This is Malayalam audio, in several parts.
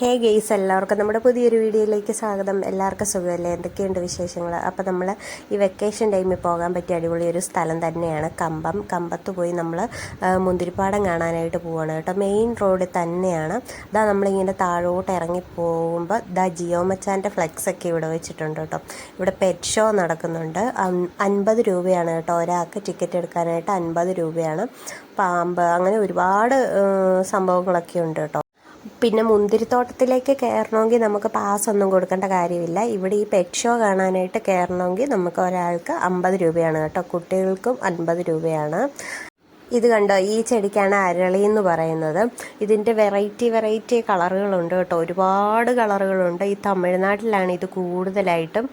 ഹേ ഗെയ്സ് എല്ലാവർക്കും നമ്മുടെ പുതിയൊരു വീഡിയോയിലേക്ക് സ്വാഗതം. എല്ലാവർക്കും സുഖമല്ലേ? എന്തൊക്കെയുണ്ട് വിശേഷങ്ങൾ അപ്പോൾ നമ്മൾ ഈ വെക്കേഷൻ ടൈമിൽ പോകാൻ പറ്റിയ അടിപൊളി ഒരു സ്ഥലം തന്നെയാണ് കമ്പം. കമ്പത്ത് പോയി നമ്മൾ മുന്തിരിപ്പാടം കാണാനായിട്ട് പോവാണ് കേട്ടോ. മെയിൻ റോഡ് തന്നെയാണ്. ഇതാ നമ്മളിങ്ങനെ താഴോട്ട് ഇറങ്ങി പോകുമ്പോൾ ദാ ജിയോ മച്ചാന്റെ ഫ്ലെക്സ് ഒക്കെ ഇവിടെ വെച്ചിട്ടുണ്ട് കേട്ടോ. ഇവിടെ പെറ്റ് ഷോ നടക്കുന്നുണ്ട്. അൻ- അൻപത് രൂപയാണ് കേട്ടോ. ഒരാൾക്ക് ടിക്കറ്റ് എടുക്കാനായിട്ട് അൻപത് രൂപയാണ്. പാമ്പ് അങ്ങനെ ഒരുപാട് സംഭവങ്ങളൊക്കെ ഉണ്ട് കേട്ടോ. പിന്നെ മുന്തിരിത്തോട്ടത്തിലേക്ക് കയറണമെങ്കിൽ നമുക്ക് പാസ് ഒന്നും കൊടുക്കേണ്ട കാര്യമില്ല. ഇവിടെ ഈ പെറ്റ് ഷോ കാണാനായിട്ട് കയറണമെങ്കിൽ നമുക്ക് ഒരാൾക്ക് അമ്പത് രൂപയാണ് കേട്ടോ. കുട്ടികൾക്കും അൻപത് രൂപയാണ്. ഇത് കണ്ടോ ഈ ചെടിക്കാണ് അരളി എന്ന് പറയുന്നത്. ഇതിന്റെ വെറൈറ്റി വെറൈറ്റി കളറുകളുണ്ട് കേട്ടോ. ഒരുപാട് കളറുകളുണ്ട്. ഈ തമിഴ്നാട്ടിലാണ് ഇത് കൂടുതലായിട്ടും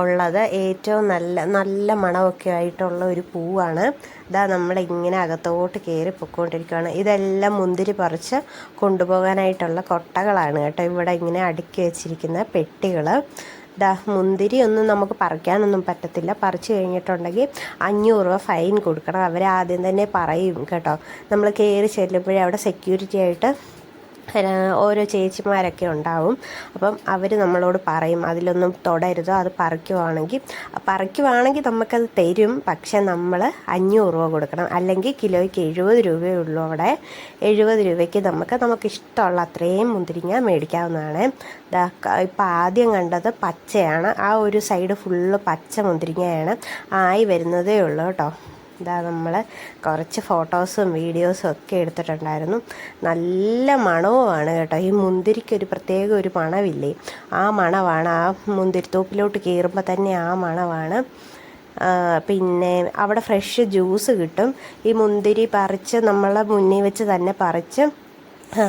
ഉള്ളത്. ഏറ്റവും നല്ല നല്ല മണമൊക്കെ ആയിട്ടുള്ള ഒരു പൂവാണ്. ഇതാ നമ്മളിങ്ങനെ അകത്തോട്ട് കയറി പൊയ്ക്കൊണ്ടിരിക്കുകയാണ് ഇതെല്ലാം മുന്തിരി പറിച്ച് കൊണ്ടുപോകാനായിട്ടുള്ള കൊട്ടകളാണ് കേട്ടോ. ഇവിടെ ഇങ്ങനെ അടുക്കി വെച്ചിരിക്കുന്ന പെട്ടികൾ ദാ മുന്തിരി ഒന്നും നമുക്ക് പറിക്കാനൊന്നും പറ്റത്തില്ല. പറിച്ചു കഴിഞ്ഞിട്ടുണ്ടെങ്കിൽ അഞ്ഞൂറ് രൂപ ഫൈൻ കൊടുക്കണം. അവർ ആദ്യം തന്നെ പറയും കേട്ടോ. നമ്മൾ കയറി ചെല്ലുമ്പോഴേ അവിടെ സെക്യൂരിറ്റി ആയിട്ട് ഓരോ ചേച്ചിമാരൊക്കെ ഉണ്ടാവും. അപ്പം അവർ നമ്മളോട് പറയും. അതിലൊന്നും തൊടരുതോ. അത് പറിക്കുവാണെങ്കിൽ പറിക്കുവാണെങ്കിൽ നമുക്കത് തരും. പക്ഷെ നമ്മൾ അഞ്ഞൂറ് രൂപ കൊടുക്കണം. അല്ലെങ്കിൽ കിലോയ്ക്ക് എഴുപത് രൂപയേ ഉള്ളൂ അവിടെ. എഴുപത് രൂപയ്ക്ക് നമുക്ക് നമുക്ക് ഇഷ്ടമുള്ള അത്രയും മുന്തിരിങ്ങ മേടിക്കാവുന്നതാണ്. ഇപ്പം ആദ്യം കണ്ടത് പച്ചയാണ്. ആ ഒരു സൈഡ് ഫുള്ള് പച്ച മുന്തിരിങ്ങയാണ്. ആയി വരുന്നതേ ഉള്ളൂ കേട്ടോ. ഇതാ നമ്മൾ കുറച്ച് ഫോട്ടോസും വീഡിയോസും ഒക്കെ എടുത്തിട്ടുണ്ടായിരുന്നു. നല്ല മണവുമാണ് കേട്ടോ. ഈ മുന്തിരിക്ക് ഒരു പ്രത്യേക ഒരു മണവില്ലേ? ആ മണവാണ്. ആ മുന്തിരിത്തോപ്പിലോട്ട് കയറുമ്പോൾ തന്നെ ആ മണവാണ്. പിന്നെ അവിടെ ഫ്രഷ് ജ്യൂസ് കിട്ടും. ഈ മുന്തിരി പറിച്ച് നമ്മളെ മുന്നിൽ വെച്ച് തന്നെ പറിച്ച് ആ,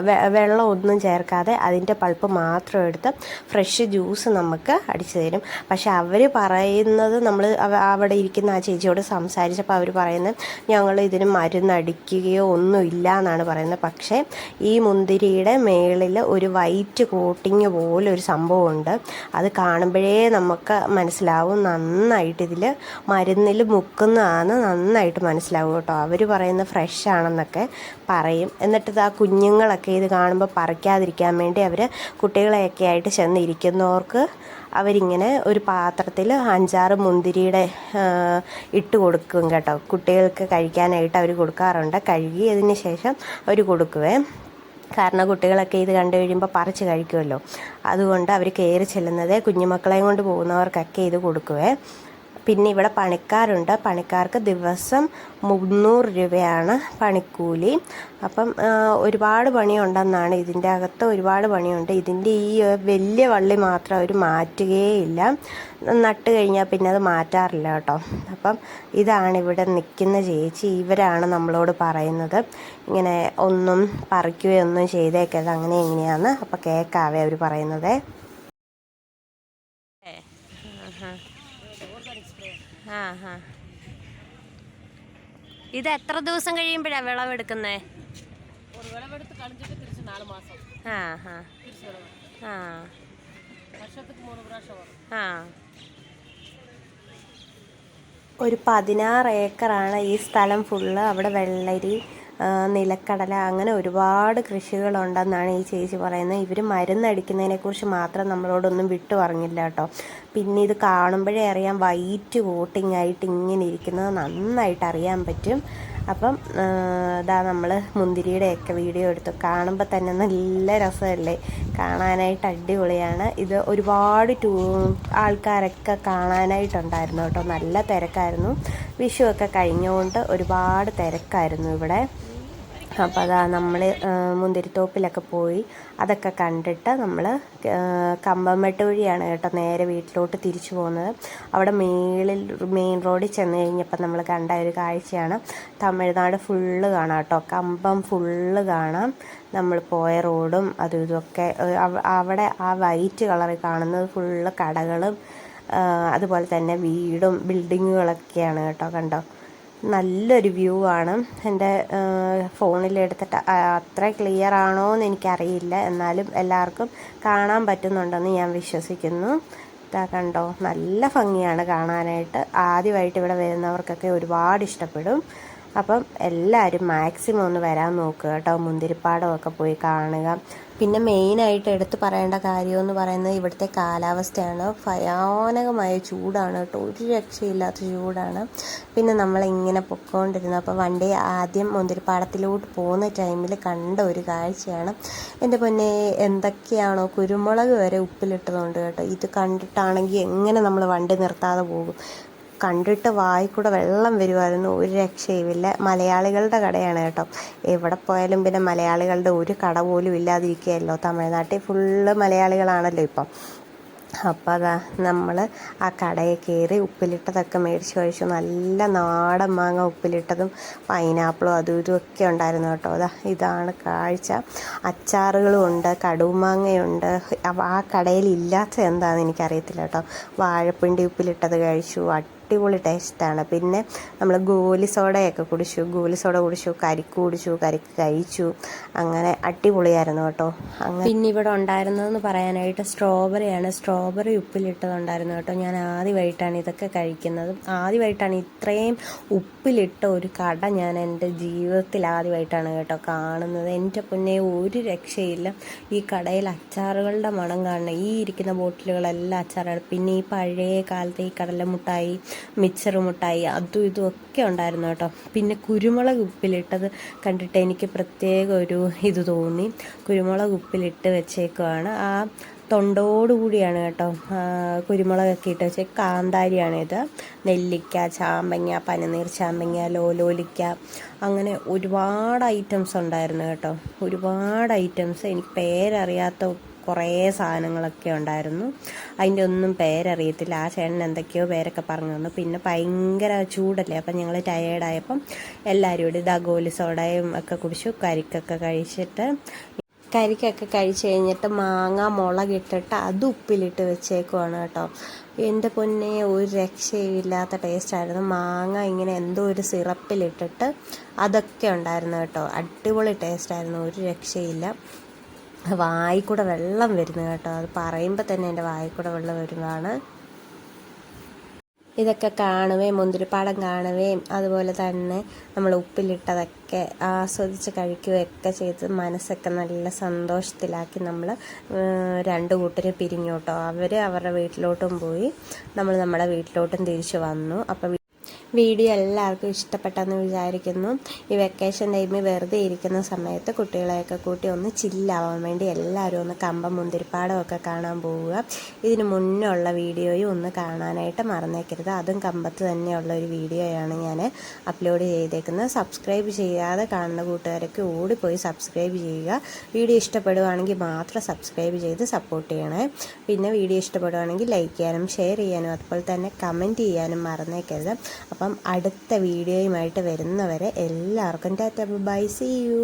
വെ- വെള്ളം ഒന്നും ചേർക്കാതെ അതിന്റെ പൾപ്പ് മാത്രം എടുത്ത് ഫ്രഷ് ജ്യൂസ് നമുക്ക് അടിച്ചു തരും. പക്ഷെ അവർ പറയുന്നത് നമ്മൾ അവിടെ ഇരിക്കുന്ന ആ ചേച്ചിയോട് സംസാരിച്ചപ്പോൾ അവർ പറയുന്നത് ഞങ്ങൾ ഇതിന് മരുന്നടിക്കുകയോ ഒന്നും ഇല്ല എന്നാണ് പറയുന്നത്. പക്ഷേ ഈ മുന്തിരിയുടെ മേളിൽ ഒരു വൈറ്റ് കോട്ടിങ് പോലെ ഒരു സംഭവമുണ്ട്. അത് കാണുമ്പോഴേ നമുക്ക് മനസ്സിലാവും നന്നായിട്ട് ഇതിൽ മരുന്നിൽ മുക്കുന്നതാണ് നന്നായിട്ട് മനസ്സിലാവും കേട്ടോ. അവർ പറയുന്നത് ഫ്രഷ് ആണെന്നൊക്കെ പറയും. എന്നിട്ട് ആ കുഞ്ഞുങ്ങളൊക്കെ ഇത് കാണുമ്പോൾ പറിക്കാതിരിക്കാൻ വേണ്ടി അവർ കുട്ടികളെയൊക്കെ ആയിട്ട് ചെന്ന് ഇരിക്കുന്നവർക്ക് അവരിങ്ങനെ ഒരു പാത്രത്തിൽ അഞ്ചാറ് മുന്തിരിയുടെ ഇട്ട് കൊടുക്കും കേട്ടോ. കുട്ടികൾക്ക് കഴിക്കാനായിട്ട് അവർ കൊടുക്കാറുണ്ട്. കഴുകിയതിന് ശേഷം അവർ കൊടുക്കുവേ. കാരണം കുട്ടികളൊക്കെ ഇത് കണ്ടു കഴിയുമ്പോൾ പറിച്ച് കഴിക്കുമല്ലോ അതുകൊണ്ട് അവർ കയറി ചെല്ലുന്നത് കുഞ്ഞുമക്കളെയും കൊണ്ട് പോകുന്നവർക്കൊക്കെ ഇത് കൊടുക്കുവേ. പിന്നെ ഇവിടെ പണിക്കാരുണ്ട്. പണിക്കാർക്ക് ദിവസം മുന്നൂറ് രൂപയാണ് പണിക്കൂലി. അപ്പം ഒരുപാട് പണിയുണ്ടെന്നാണ് ഇതിന്റെ അകത്ത് ഒരുപാട് പണിയുണ്ട്. ഇതിന്റെ ഈ വലിയ വള്ളി മാത്രം അവർ മാറ്റുകയേയില്ല നട്ട് കഴിഞ്ഞാൽ പിന്നെ അത് മാറ്റാറില്ല കേട്ടോ. അപ്പം ഇതാണ് ഇവിടെ നിൽക്കുന്ന ചേച്ചി. ഇവരാണ് നമ്മളോട് പറയുന്നത്. ഇങ്ങനെ ഒന്നും പറിക്കുകയൊന്നും ചെയ്തേക്കരുത്. അങ്ങനെ എങ്ങനെയാണ്? അപ്പം കേൾക്കാവേ അവർ പറയുന്നത്. ആ ഇത് എത്ര ദിവസം കഴിയുമ്പോഴാണ് വിളവെടുക്കുന്നേ? ആ ആ. ആ. ഒരു പതിനാറ് ഏക്കറാണ് ഈ സ്ഥലം ഫുള്ള് അവിടെ വെള്ളരി നിലക്കടല അങ്ങനെ ഒരുപാട് കൃഷികളുണ്ടെന്നാണ് ഈ ചേച്ചി പറയുന്നത്. ഇവർ മരുന്നടിക്കുന്നതിനെക്കുറിച്ച് മാത്രം നമ്മളോടൊന്നും വിട്ടു പറഞ്ഞില്ല കേട്ടോ. പിന്നെ ഇത് കാണുമ്പോഴേ അറിയാം വൈറ്റ് കോട്ടിംഗ് ആയിട്ട് ഇങ്ങനെ ഇരിക്കുന്നത് നന്നായിട്ട് അറിയാൻ പറ്റും. അപ്പം ഇതാ നമ്മൾ മുന്തിരിയുടെയൊക്കെ വീഡിയോ എടുത്തു. കാണുമ്പോൾ തന്നെ നല്ല രസമല്ലേ? കാണാനായിട്ട് അടിപൊളിയാണ്. ഇത് ഒരുപാട് ടൂ ആൾക്കാരൊക്കെ കാണാനായിട്ടുണ്ടായിരുന്നു കേട്ടോ. നല്ല തിരക്കായിരുന്നു. വിഷുവൊക്കെ കഴിഞ്ഞുകൊണ്ട് ഒരുപാട് തിരക്കായിരുന്നു ഇവിടെ. അപ്പോൾ അതാ നമ്മൾ മുന്തിരിത്തോപ്പിലൊക്കെ പോയി അതൊക്കെ കണ്ടിട്ട് നമ്മൾ കമ്പംമെട്ട് വഴിയാണ് കേട്ടോ നേരെ വീട്ടിലോട്ട് തിരിച്ചു പോകുന്നത്. അവിടെ മേളിൽ മെയിൻ റോഡിൽ ചെന്ന് കഴിഞ്ഞപ്പോൾ നമ്മൾ കണ്ട ഒരു കാഴ്ചയാണ് തമിഴ്നാട് ഫുള്ള് കാണാം കേട്ടോ. കമ്പം ഫുള്ള് കാണാം. നമ്മൾ പോയ റോഡും അതും ഇതൊക്കെ അവിടെ ആ വൈറ്റ് കളറിൽ കാണുന്നത് ഫുള്ള് കടകളും അതുപോലെ തന്നെ വീടും ബിൽഡിങ്ങുകളൊക്കെയാണ് കേട്ടോ കണ്ടോ. നല്ലൊരു വ്യൂ ആണ്. എന്റെ ഫോണിൽ ഫോണിലെടുത്തിട്ട് അത്ര ക്ലിയർ ആണോ എന്ന് എനിക്കറിയില്ല. എന്നാലും എല്ലാവർക്കും കാണാൻ പറ്റുന്നുണ്ടെന്ന് ഞാൻ വിശ്വസിക്കുന്നു. ഇതാ കണ്ടോ നല്ല ഭംഗിയാണ് കാണാനായിട്ട്. ആദ്യമായിട്ട് ഇവിടെ വരുന്നവർക്കൊക്കെ ഒരുപാട് ഇഷ്ടപ്പെടും. അപ്പം എല്ലാവരും മാക്സിമം ഒന്ന് വരാൻ നോക്കുക കേട്ടോ. മുന്തിരിപ്പാടമൊക്കെ പോയി കാണുക. പിന്നെ മെയിനായിട്ട് എടുത്ത് പറയേണ്ട കാര്യം എന്ന് പറയുന്നത് ഇവിടുത്തെ കാലാവസ്ഥയാണ്. ഭയാനകമായ ചൂടാണ് കേട്ടോ. ഒരു രക്ഷയില്ലാത്ത ചൂടാണ്. പിന്നെ നമ്മളിങ്ങനെ പൊക്കോണ്ടിരുന്നു. അപ്പോൾ വണ്ടി ആദ്യം മുന്തിരിപ്പാടത്തിലോട്ട് പോകുന്ന ടൈമിൽ കണ്ട ഒരു കാഴ്ചയാണ്. എന്റെ പൊന്നെ എന്തൊക്കെയാണോ കുരുമുളക് വരെ ഉപ്പിലിട്ടതുകൊണ്ട് കേട്ടോ. ഇത് കണ്ടിട്ടാണെങ്കിൽ എങ്ങനെ നമ്മൾ വണ്ടി നിർത്താതെ പോകും. കണ്ടിട്ട് വായിക്കൂടെ വെള്ളം വരുമായിരുന്നു ഒരു രക്ഷയുമില്ല. മലയാളികളുടെ കടയാണ് കേട്ടോ. എവിടെ പോയാലും പിന്നെ മലയാളികളുടെ ഒരു കട പോലും ഇല്ലാതിരിക്കുകയല്ലോ. തമിഴ്നാട്ടിൽ ഫുള്ള് മലയാളികളാണല്ലോ ഇപ്പം. അപ്പോൾ അതാ നമ്മൾ ആ കടയിൽ കയറി ഉപ്പിലിട്ടതൊക്കെ മേടിച്ച് കഴിച്ചു. നല്ല നാടൻ മാങ്ങ ഉപ്പിലിട്ടതും പൈനാപ്പിളും അതും ഇതും ഒക്കെ ഉണ്ടായിരുന്നു കേട്ടോ. അതാ ഇതാണ് കാഴ്ച. അച്ചാറുകളും ഉണ്ട് കടുമാങ്ങയുണ്ട് ആ കടയിൽ ഇല്ലാത്ത എന്താണെന്ന് എനിക്കറിയത്തില്ല കേട്ടോ. വാഴപ്പിണ്ടി ഉപ്പിലിട്ടത് കഴിച്ചു അടിപൊളി ടേസ്റ്റാണ്. പിന്നെ നമ്മൾ ഗോലി സോഡയൊക്കെ കുടിച്ചു ഗോലി സോഡ കുടിച്ചു കരിക്ക് കുടിച്ചു കരിക്ക് കഴിച്ചു. അങ്ങനെ അടിപൊളിയായിരുന്നു കേട്ടോ. അങ്ങനെ പിന്നെ ഇവിടെ ഉണ്ടായിരുന്നതെന്ന് പറയാനായിട്ട് സ്ട്രോബെറിയാണ്. സ്ട്രോബെറി ഉപ്പിലിട്ടതുണ്ടായിരുന്നു കേട്ടോ. ഞാൻ ആദ്യമായിട്ടാണ് ഇതൊക്കെ കഴിക്കുന്നത്. ആദ്യമായിട്ടാണ് ഇത്രയും ഉപ്പിലിട്ട ഒരു കട ഞാൻ എന്റെ ജീവിതത്തിൽ ആദ്യമായിട്ടാണ് കേട്ടോ കാണുന്നത്. എന്റെ പൊന്നെ ഒരു രക്ഷയില്ല. ഈ കടയിൽ അച്ചാറുകളുടെ മണം കാണണം ഈ ഇരിക്കുന്ന ബോട്ടിലുകളെല്ലാം അച്ചാറാണ്. പിന്നെ ഈ പഴയ കാലത്തെ ഈ കടലമുട്ടായി മിച്ചർ മുട്ടായി അതും ഇതും ഒക്കെ ഉണ്ടായിരുന്നു കേട്ടോ. പിന്നെ കുരുമുളക് ഉപ്പിലിട്ടത് കണ്ടിട്ട് എനിക്ക് പ്രത്യേക ഒരു ഇത് തോന്നി. കുരുമുളക് ഉപ്പിലിട്ട് വെച്ചേക്കുവാണ്. ആ തൊണ്ടോടുകൂടിയാണ് കേട്ടോ. കുരുമുളകൊക്കെ ഇട്ട് വെച്ച് കാന്താരിയാണ് ഇത് നെല്ലിക്ക ചാമ്പങ്ങ പനിനീർ ചാമ്പങ്ങ ലോലോലിക്ക. അങ്ങനെ ഒരുപാട് ഐറ്റംസ് ഉണ്ടായിരുന്നു കേട്ടോ. ഒരുപാട് ഐറ്റംസ് എനിക്ക് പേരറിയാത്ത കുറേ സാധനങ്ങളൊക്കെ ഉണ്ടായിരുന്നു. അതിന്റെ ഒന്നും പേരറിയത്തില്ല. ആ ചേട്ടൻ എന്തൊക്കെയോ പേരൊക്കെ പറഞ്ഞു തന്നു. പിന്നെ ഭയങ്കര ചൂടല്ലേ? അപ്പം ഞങ്ങൾ ടയേർഡായപ്പം എല്ലാവരും കൂടി ഇതാ ഗോലി സോഡയും ഒക്കെ കുടിച്ചു. കരിക്കൊക്കെ കഴിച്ചിട്ട് കരിക്കൊക്കെ കഴിച്ച് കഴിഞ്ഞിട്ട് മാങ്ങ മുളകിട്ടിട്ട് അത് ഉപ്പിലിട്ട് വെച്ചേക്കുവാണ് കേട്ടോ. എന്റെ പൊന്നെ ഒരു രക്ഷയില്ലാത്ത ടേസ്റ്റായിരുന്നു മാങ്ങ ഇങ്ങനെ എന്തോ ഒരു സിറപ്പിലിട്ടിട്ട് അതൊക്കെ ഉണ്ടായിരുന്നു കേട്ടോ. അടിപൊളി ടേസ്റ്റായിരുന്നു ഒരു രക്ഷയില്ല. വായിക്കൂടെ വെള്ളം വരുന്നു കേട്ടോ. അത് പറയുമ്പോൾ തന്നെ എന്റെ വായിക്കൂടെ വെള്ളം വരുന്നതാണ്. ഇതൊക്കെ കാണുകയും മുന്തിരിപ്പാടം കാണുകയും അതുപോലെ തന്നെ നമ്മൾ ഉപ്പിലിട്ടതൊക്കെ ആസ്വദിച്ച് കഴിക്കുകയൊക്കെ ചെയ്ത് മനസ്സൊക്കെ നല്ല സന്തോഷത്തിലാക്കി നമ്മൾ രണ്ട് കൂട്ടരും പിരിഞ്ഞു അവർ അവരുടെ വീട്ടിലോട്ടും പോയി നമ്മൾ നമ്മുടെ വീട്ടിലോട്ടും തിരിച്ചു വന്നു. അപ്പോൾ വീഡിയോ എല്ലാവർക്കും ഇഷ്ടപ്പെട്ടെന്ന് വിചാരിക്കുന്നു. ഈ വെക്കേഷൻ ടൈമിൽ വെറുതെ ഇരിക്കുന്ന സമയത്ത് കുട്ടികളെയൊക്കെ കൂട്ടി ഒന്ന് ചില്ലാവാൻ വേണ്ടി എല്ലാവരും ഒന്ന് കമ്പം മുന്തിരിപ്പാടമൊക്കെ കാണാൻ പോവുക. ഇതിന് മുന്നേ ഉള്ള വീഡിയോയും ഒന്ന് കാണാനായിട്ട് മറന്നേക്കരുത്. അതും കമ്പത്ത് തന്നെയുള്ള ഒരു വീഡിയോയാണ് ഞാൻ അപ്ലോഡ് ചെയ്തേക്കുന്നത്. സബ്സ്ക്രൈബ് ചെയ്യാതെ കാണുന്ന കൂട്ടുകാരൊക്കെ ഓടിപ്പോയി സബ്സ്ക്രൈബ് ചെയ്യുക. വീഡിയോ ഇഷ്ടപ്പെടുവാണെങ്കിൽ മാത്രം സബ്സ്ക്രൈബ് ചെയ്ത് സപ്പോർട്ട് ചെയ്യണേ. പിന്നെ വീഡിയോ ഇഷ്ടപ്പെടുവാണെങ്കിൽ ലൈക്ക് ചെയ്യാനും ഷെയർ ചെയ്യാനും അതുപോലെ തന്നെ കമന്റ് ചെയ്യാനും മറന്നേക്കരുത്. അപ്പം അടുത്ത വീഡിയോയുമായിട്ട് വരുന്നവരെ എല്ലാവർക്കും ടാറ്റ ബൈ സി യു.